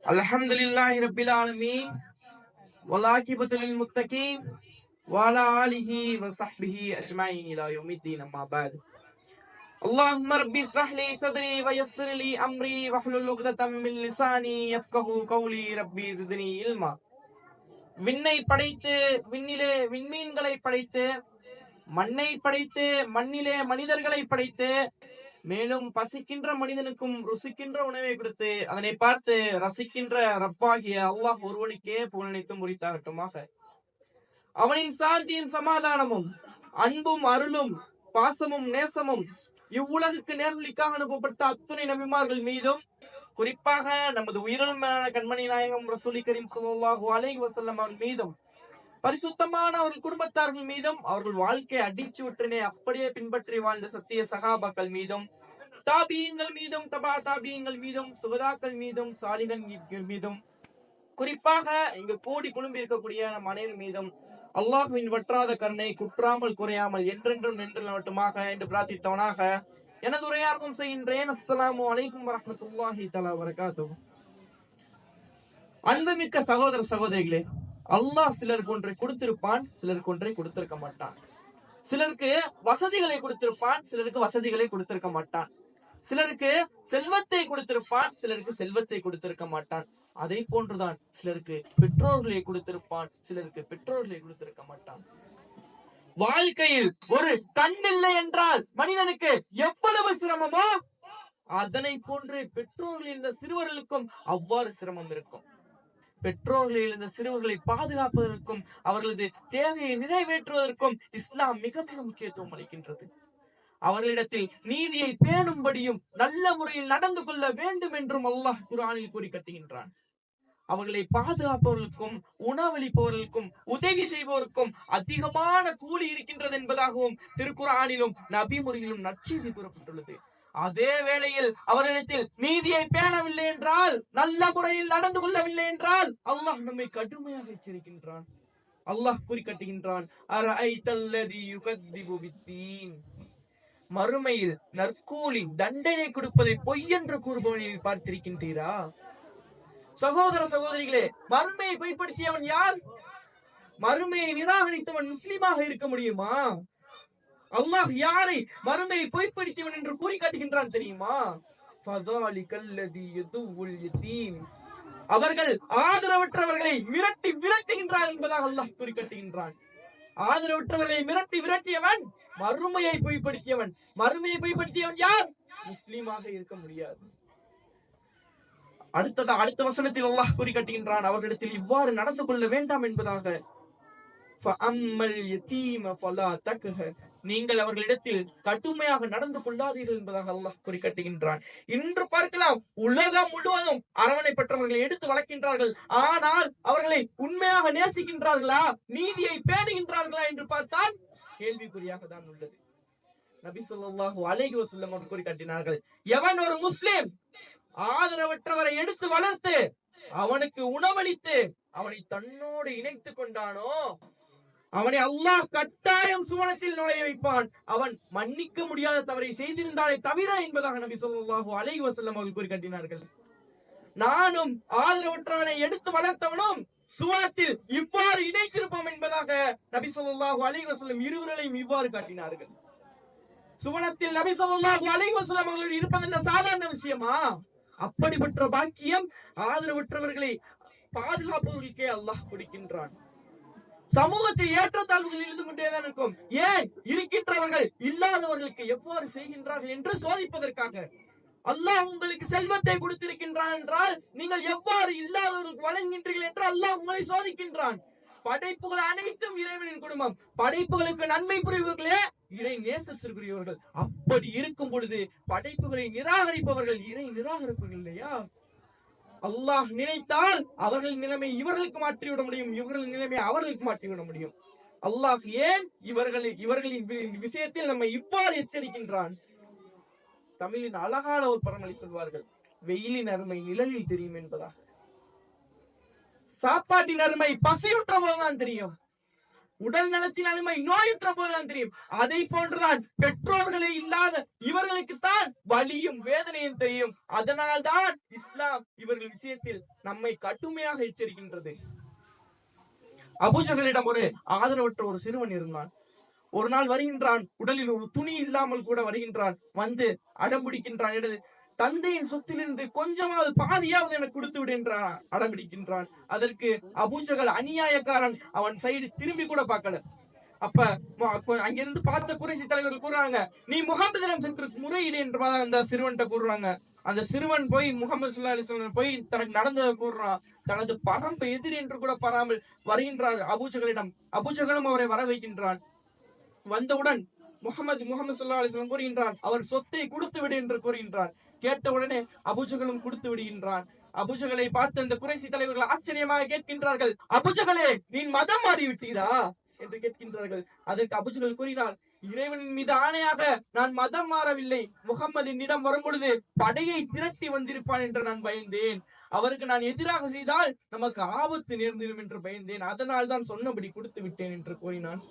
الحمد لله رب العالمين والعاقبة للمتقين وعلى آله وصحبه أجمعين إلى يوم الدين أما بعد اللهم رب اشرح لي صدري ويسر لي أمري واحلل عقدة من لساني يفقه قولي ربي زدني علما விண்ணை படைத்து விண்ணிலே விண்மீன்களை படைத்து மண்ணை படைத்து மண்ணிலே மனிதர்களை படைத்து மேலும் பசிக்கின்ற மனிதனுக்கும் ருசிக்கின்ற உணவை கொடுத்து அதனை பார்த்து ரசிக்கின்ற ரப்பாகிய அல்லாஹ் ஒருவனுக்கே புகழனைத்தும் முடித்தாகட்டுமாக அவனின் சாந்தியும் சமாதானமும் அன்பும் அருளும் பாசமும் நேசமும் இவ்வுலகுக்கு நேர்வழிக்காக அனுப்பப்பட்ட அத்துணை நபிமார்கள் மீதும் குறிப்பாக நமது உயிரிழமையான கண்மணி நாயகம் ரசூலி கரீம் சுல்லாஹு அலைஹி வசல்லம் அவர்கள் மீதும் பரிசுத்தமான அவர்கள் குடும்பத்தார்கள் மீதும் அவர்கள் வாழ்க்கை அடிச்சுவற்றினை அப்படியே பின்பற்றி வாழ்ந்த சத்திய சகாபாக்கள் மீதும் தாபியங்கள் மீதும் தபா தாபியங்கள் மீதும் சுகதாக்கள் மீதும் சாலிகள் மீதும். குறிப்பாக இங்கு கூடி குழும்பி இருக்கக்கூடிய நம் அனைவர் மீதும் அல்லாஹுவின் வற்றாத கருணை குற்றாமல் குறையாமல் என்றென்றும் நின்று மட்டுமாக என்று பிரார்த்தித்தவனாக எனது உரையார்க்கும் செய்கின்றேன். அஸ்ஸலாமு அலைக்கும் வரமத்துல்லாஹி தலா வரகாத்துஹு அன்புமிக்க சகோதர சகோதரிகளே அல்லாஹ் சிலருக்கு ஒன்றை கொடுத்திருப்பான் சிலருக்கு ஒன்றை கொடுத்திருக்க மாட்டான். சிலருக்கு வசதிகளை கொடுத்திருப்பான் சிலருக்கு வசதிகளை கொடுத்திருக்க மாட்டான். சிலருக்கு செல்வத்தை கொடுத்திருப்பான் சிலருக்கு செல்வத்தை கொடுத்திருக்க மாட்டான். அதை போன்றுதான் சிலருக்கு பெற்றோர்களை கொடுத்திருப்பான் சிலருக்கு பெற்றோர்களை கொடுத்திருக்க மாட்டான். வாழ்க்கையில் ஒரு கண் இல்லை என்றால் மனிதனுக்கு எவ்வளவு சிரமமோ அதனை போன்று பெற்றோர்கள் இந்த சிறுவர்களுக்கும் அவ்வாறு சிரமம் இருக்கும். பெற்றோர்களில் இருந்த சிறுவர்களை பாதுகாப்பதற்கும் அவர்களது தேவையை நிறைவேற்றுவதற்கும் இஸ்லாம் மிக மிக முக்கியத்துவம் அளிக்கின்றது. அவர்களிடத்தில் நீதியை பேணும்படியும் நல்ல முறையில் நடந்து கொள்ள வேண்டும் என்றும் அல்லாஹ் குரானில் கூறி கட்டுகின்றான். அவர்களை பாதுகாப்பவர்களுக்கும் உணவளிப்பவர்களுக்கும் உதவி செய்பவருக்கும் அதிகமான கூலி இருக்கின்றது என்பதாகவும் திருக்குறானிலும் நபிமுறையிலும் நற்செய்தி கூறப்பட்டுள்ளது. அதே வேளையில் அவரிடத்தில் நீதியை பேணவில்லை என்றால் நல்ல முறையில் நடந்து கொள்ளவில்லை என்றால் அல்லாஹ் நம்மை கடுமையாக எச்சரிக்கின்றான். அல்லாஹ் குறிக்கட்டுகின்றான் மறுமையில் நற்கூலி தண்டனை கொடுப்பதை பொய் என்று கூறுபவனை பார்த்திருக்கின்றீரா? சகோதர சகோதரிகளே மறுமையை பொய்ப்படுத்தியவன் யார்? மறுமையை நிராகரித்தவன் முஸ்லிமாக இருக்க முடியுமா? அல்லாஹ் யாரை வறுமையை பொய்ப்படுத்தியவன் என்று கூறி காட்டுகின்றான் தெரியுமா? அவர்கள் ஆதரவற்றவர்களை மிரட்டி விரட்டுகின்றார் என்பதாக அல்லாஹ் கூறி கட்டுகின்றான். ஆதரவற்றவர்களை மிரட்டி விரட்டியவன் மறுமையை பொய்ப்படுத்தியவன். மறுமையை பொய்ப்படுத்தியவன் யார்? முஸ்லீமாக இருக்க முடியாது. அடுத்ததா அடுத்த வசனத்தில் அல்லாஹ் கூறி கட்டுகின்றான் அவர்களிடத்தில் இவ்வாறு நடந்து கொள்ள வேண்டாம் என்பதாக. நீங்கள் அவர்களிடத்தில் கடுமையாக நடந்து கொள்ளாதீர்கள் என்பதாக அல்லாஹ் குறிக்கட்டுகின்றான் இன்று பார்க்கலாம் உலகம் முழுவதும் அரவணை பெற்றவர்களை எடுத்து வளர்க்கின்றார்கள். ஆனால் அவர்களை உண்மையாக நேசிக்கின்றார்களா? நீதியை பேணுகின்றார்களா என்று பார்த்தால் கேள்விக்குறியாக தான் உள்ளது. நபி சொல்லாஹு அலைஹி வசல்லம் அவர் குறிக்காட்டினார்கள் எவன் ஒரு முஸ்லிம் ஆதரவற்றவரை எடுத்து வளர்த்து அவனுக்கு உணவளித்து அவனை தன்னோடு இணைத்துக் கொண்டானோ அவனை அல்லாஹ் கட்டாயம் சுவனத்தில் நுழைய வைப்பான். அவன் மன்னிக்க முடியாத தவறை செய்திருந்தாலே தவிர என்பதாக நபி சொல்லாஹு அலைஹி வசல்லம் அவர்கள் கூறி கட்டினார்கள் நானும் ஆதரவற்றவனை எடுத்து வளர்த்தவனும் சுவனத்தில் இவ்வாறு இணைத்திருப்போம் என்பதாக நபி சொல்லாஹு அலைஹி வஸல்லம் இருவரையும் இவ்வாறு காட்டினார்கள். சுவனத்தில் நபி சொல்லாஹு அலைஹி வஸல்லம் அவர்கள் இருப்பது என்ன சாதாரண விஷயமா? அப்படிப்பட்ட பாக்கியம் ஆதரவற்றவர்களை பாதுகாப்பவர்களுக்கே அல்லாஹ் கொடுக்கின்றான். சமூகத்தில் ஏற்றத்தாழ்வுகள் இருந்து கொண்டேதான் இருக்கும். ஏன்? இருக்கின்றவர்கள் இல்லாதவர்களுக்கு எவ்வாறு செய்கின்றார்கள் என்று சோதிப்பதற்காக. அல்லாஹ் உங்களுக்கு செல்வத்தை கொடுத்திருக்கின்றான் என்றால் நீங்கள் எவ்வாறு இல்லாதவர்களுக்கு வழங்குகின்றீர்கள் என்று அல்லாஹ் உங்களை சோதிக்கின்றான். படைப்புகள் அனைத்தும் இறைவனின் குடும்பம். படைப்புகளுக்கு நன்மை புரிவர்களே இறை நேசத்திற்குரியவர்கள். அப்படி இருக்கும் பொழுது படைப்புகளை நிராகரிப்பவர்கள் இறை நிராகரிப்பவர்கள் இல்லையா? அல்லாஹ் நினைத்தால் அவர்கள் நிலைமை இவர்களுக்கு மாற்றிவிட முடியும் இவர்கள் நிலைமை அவர்களுக்கு மாற்றிவிட முடியும். அல்லாஹ் ஏன் இவர்களின் இவர்களின் விஷயத்தில் நம்மை இவ்வாறு எச்சரிக்கின்றான்? தமிழின் அழகான ஒரு பரமொழி சொல்வார்கள். வெயிலின் அருமை நிழலில் தெரியும் என்பதாக. சாப்பாட்டின் அருமை பசியுற்றவர்கள் தான் தெரியும். உடல் நலத்தின் அருமை நோயுற்ற போதுதான் தெரியும். அதை போன்றுதான் பெற்றோர்களே இல்லாத இவர்களுக்குத்தான் வலியும் வேதனையும் தெரியும். அதனால்தான் இஸ்லாம் இவர்கள் விஷயத்தில் நம்மை கடுமையாக எச்சரிக்கின்றது. அபூஜர்களிடம் ஒரு ஆதரவற்ற ஒரு சிறுவன் இருந்தான். ஒரு நாள் வருகின்றான். உடலில் ஒரு துணி இல்லாமல் கூட வருகின்றான். வந்து அடம் பிடிக்கின்றான். எனது தந்தையின் சொத்திலிருந்து கொஞ்சமாவது பாதியாவது எனக்கு கொடுத்து விடுகின்றான் அடம் பிடிக்கின்றான் அதற்கு அபூஜகல் அநியாயக்காரன் அவன் சைடு திரும்பி கூட பார்க்கல. அப்ப அங்கிருந்து பார்த்த குறைசி தலைவர்கள் கூறுறாங்க நீ முகமது சென்று முறையிடு என்று அந்த சிறுவன்கிட்ட கூறுறாங்க. அந்த சிறுவன் போய் முகமது சுல்லா அலிஸ்லாம் போய் தனக்கு நடந்ததை கூறுறான் தனது பரம்பு எதிரி என்று கூட பாராமல் வருகின்றார் அபூஜகளிடம் அபூஜகனும் அவரை வர வைக்கின்றான் வந்தவுடன் முகமது முகமது சுல்லா அலிஸ்லாம் கூறுகின்றான் அவர் சொத்தை கொடுத்து விடு என்று கூறுகின்றான். கேட்ட உடனே அபூஜகளும் கொடுத்து விடுகின்றான். அபுஜகளை பார்த்து அந்த குறைசி தலைவர்கள் ஆச்சரியமாக கேட்கின்றார்கள் அபுஜகளே நீ மதம் மாறிவிட்டீரா? என்று கேட்கின்றார்கள். அதற்கு அபூஜகள் கூறினார் இறைவனின் மீது ஆணையாக நான் மதம் மாறவில்லை. முகம்மதினிடம் வரும் பொழுது படையை திரட்டி வந்திருப்பான் என்று நான் பயந்தேன். அவருக்கு நான் எதிராக செய்தால் நமக்கு ஆபத்து நேர்ந்திடும் என்று பயந்தேன். அதனால் தான் சொன்னபடி கொடுத்து விட்டேன் என்று கூறினான்.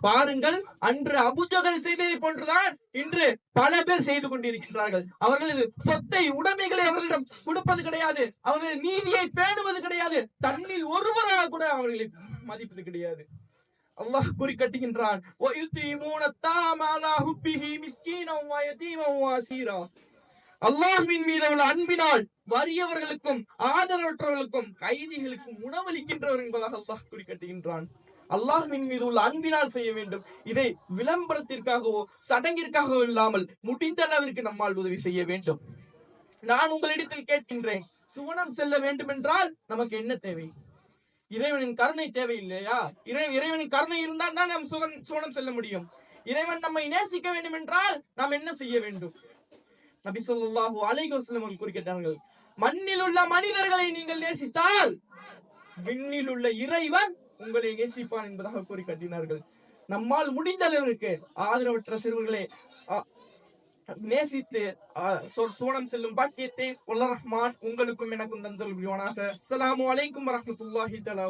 பாருங்கள் அன்று அபுஜகல் செய்ததை போன்றுதான் இன்று பல பேர் செய்து கொண்டிருக்கின்றார்கள். அவர்களது சொத்தை உடைமைகளை அவர்களிடம் கொடுப்பது கிடையாது. அவர்களின் நீதியை பேணுவது கிடையாது. தன்னில் ஒருவராக கூட அவர்களை மதிப்பது கிடையாது. அல்லாஹ் குறி குறிக்கட்டுகின்றான் அல்லாஹ்வின் மீது உள்ள அன்பினால் வறியவர்களுக்கும் ஆதரவற்றவர்களுக்கும் கைதிகளுக்கும் உணவளிக்கின்றவர் என்பதாக அல்லாஹ் குறிக்கட்டுகின்றான் அல்லாஹ்வின் மீது உள்ள அன்பினால் செய்ய வேண்டும். இதை விளம்பரத்திற்காகவோ சடங்கிற்காகவோ இல்லாமல் முடிந்த அளவிற்கு நம்மால் உதவி செய்ய வேண்டும். நான் உங்களிடத்தில் கேட்கின்றேன் சுவனம் செல்ல வேண்டும் என்றால் நமக்கு என்ன தேவை? இறைவனின் கருணை தேவை இல்லையா இறைவன் இறைவனின் கருணை இருந்தால் தான் நாம் சுவன் சுவனம் செல்ல முடியும். இறைவன் நம்மை நேசிக்க வேண்டும் என்றால் நாம் என்ன செய்ய வேண்டும்? நபி சொல்லாஹு அலைஹி வஸல்லம் குறிக்கிட்டார்கள் மண்ணில் உள்ள மனிதர்களை நீங்கள் நேசித்தால் விண்ணில் உள்ள இறைவன் உங்களை நேசிப்பான் என்பதாக கூறி கட்டினார்கள். நம்மால் முடிந்த அளவிற்கு ஆதரவற்ற சிறுவர்களை நேசித்து சோனம் செல்லும் பாக்கியத்தை உள்ள ரஹ்மான் உங்களுக்கும் எனக்கும் தந்தல் புரிவானாக வலைக்கும் அலைக்கும் வரஹ்மத்துல்லாஹி தஆலா